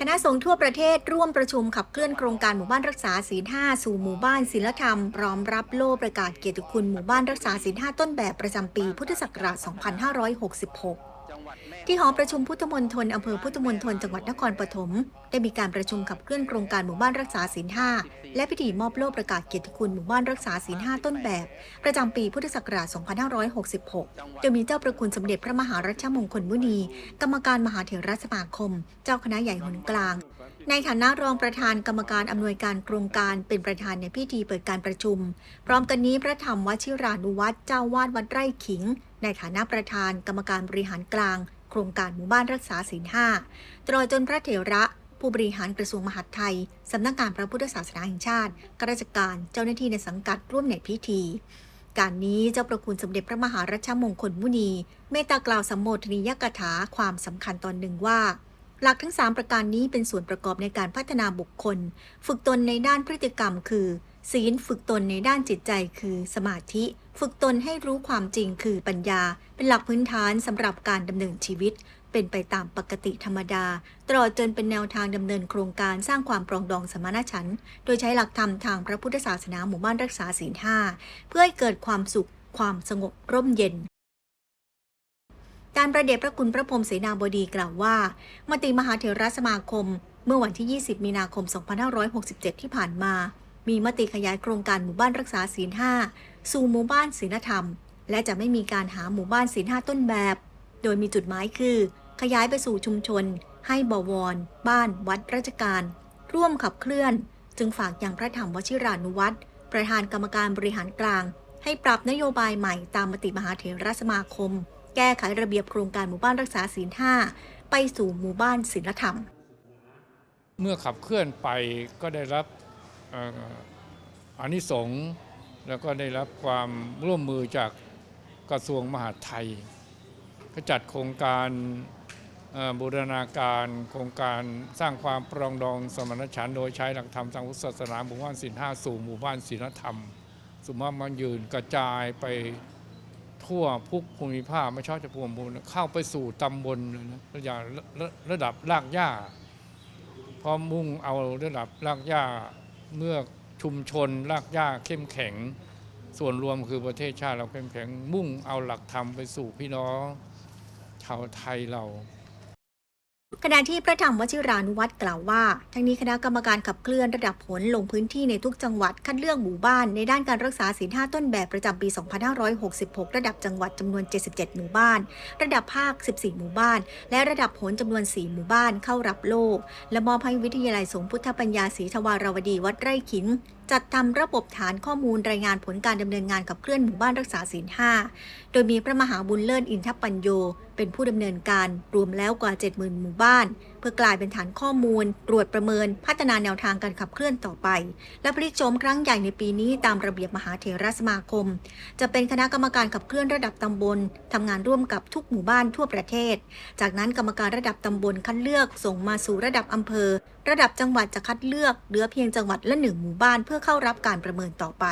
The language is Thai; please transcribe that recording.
คณะสงฆ์ทั่วประเทศร่วมประชุมขับเคลื่อนโครงการหมู่บ้านรักษาศีลห้าสู่หมู่บ้านศีลธรรม พร้อมรับโล่ประกาศเกียรติคุณหมู่บ้านรักษาศีลห้าต้นแบบประจำปีพุทธศักราช 2566จังหวัดแม่ ที่หอประชุมพุทธมณฑลอำเภอพุทธมณฑลจังหวัดนครปฐมได้มีการประชุมขับเคลื่อนโครงการหมู่บ้านรักษาศีล5และพิธีมอบโล่ประกาศเกียรติคุณหมู่บ้านรักษาศีล5ต้นแบบ ประจำปีพุทธศักราช 2566 โดยมีเจ้าประคุณสมเด็จพระมหารัชมงคลมุนี กรรมการมหาเถรสมาคม เจ้าคณะใหญ่หนกลาง ในฐานะรองประธานกรรมการอำนวยการโครงการเป็นประธานในพิธีเปิดการประชุม พร้อมกันนี้พระธรรมวชิรานุวัตรเจ้าวาดวัดไร่ขิง ในฐานะประธานกรรมการบริหารกลาง โครงการหมู่บ้านรักษาศีลห้าตลอดจนพระเถระ ผู้บริหารกระทรวงมหาดไทย สำนักงานพระพุทธศาสนาแห่งชาติข้าราชการเจ้าหน้าที่ในสังกัดร่วมในพิธี การนี้เจ้าประคุณสมเด็จพระมหารัชมงคลมุนี เมตตากล่าวสัมโมทนียกถาความสำคัญตอนหนึ่งว่าหลักทั้ง 3 ประการนี้เป็นส่วนประกอบในการพัฒนาบุคคล ฝึกตนในด้านพฤติกรรมคือ ศีลฝึกตนในด้านจิตใจคือสมาธิ ฝึกตนให้รู้ความจริงคือปัญญา เป็นหลักพื้นฐานสำหรับการดำเนินชีวิต เป็นไปตามปกติธรรมดา ตลอดจนเป็นแนวทางดำเนินโครงการสร้างความปรองดองสมานฉันท์โดยใช้หลักธรรมทางพระพุทธศาสนาหมู่บ้านรักษาศีลห้าเพื่อให้เกิดความสุข ความสงบร่มเย็นการประเดชพระคุณพระพรมเสนาบดีกล่าวว่า มติมหาเถรสมาคม เมื่อวันที่ 20 มีนาคม 2567 ที่ผ่านมา มีมติขยายโครงการหมู่บ้านรักษาศีลห้าสู่หมู่บ้านศีลธรรม และจะไม่มีการหาหมู่บ้านศีลห้าต้นแบบ โดยมีจุดหมายคือ ขยายไปสู่ชุมชน ให้บวร บ้าน วัดราชการ ร่วมขับเคลื่อน จึงฝากอย่างพระธรรมวชิรานุวัตรประธานกรรมการบริหารกลาง ให้ปรับนโยบายใหม่ตามมติมหาเถรสมาคม แก้ไขระเบียบโครงการหมู่บ้านรักษาศีลห้าไปสู่หมู่บ้านศีลธรรม เมื่อขับเคลื่อนไปก็ได้รับ อานิสงส์แล้วก็ได้รับความร่วมมือจากกระทรวงมหาดไทยก็จัดโครงการบูรณาการโครงการสร้างความปรองดองสมานฉันท์โดยใช้หลักธรรมทางพุทธศาสนาหมู่บ้านศีลห้าสู่หมู่บ้านศีลธรรม สุมามันยืนกระจายไปทั่วทุกภูมิภาคไม่ชอบจะภูมิภูเข้าไปสู่ตำบลนะระระระดับรากหญ้าพราะมุ่งเอาระดับรากหญ้า เมื่อชุมชนรากหญ้าเข้มแข็ง ส่วนรวมคือประเทศชาติเราเข้มแข็ง มุ่งเอาหลักธรรมไปสู่พี่น้องชาวไทยเรา ขณะที่พระธรรมวชิรานุวัตรกล่าวว่า ทั้งนี้คณะกรรมการขับเคลื่อนระดับผลลงพื้นที่ในทุกจังหวัดคัดเลือกหมู่บ้าน ในด้านการรักษาศีลห้าต้นแบบประจำปี 2566 ระดับจังหวัดจำนวน 77 หมู่บ้าน ระดับภาค 14 หมู่บ้าน และระดับผลจำนวน 4 หมู่บ้านเข้ารับโล่และมอบให้วิทยาลัยสงฆ์พุทธปัญญาศรีทวารวดีวัดไร่ขิงจัดทำระบบฐานข้อมูลรายงานผลการดำเนินงานกับเคลื่อนหมู่บ้านรักษาศีลห้าโดยมีพระมหาบุญเลิศอินทปัญโย เป็นผู้ดำเนินการรวมแล้วกว่า 70,000 หมู่บ้าน พื่อกลายเป็นฐานข้อมูล ตรวจประเมิน พัฒนาแนวทางการขับเคลื่อนต่อไป และพลิกโฉมครั้งใหญ่ในปีนี้ตามระเบียบมหาเถรสมาคม จะเป็นคณะกรรมการขับเคลื่อนระดับตำบลทำงานร่วมกับทุกหมู่บ้านทั่วประเทศ จากนั้นกรรมการระดับตำบลคัดเลือกส่งมาสู่ระดับอำเภอ ระดับจังหวัดจะคัดเลือกเหลือเพียงจังหวัดละหนึ่งหมู่บ้านเพื่อเข้ารับการประเมินต่อไป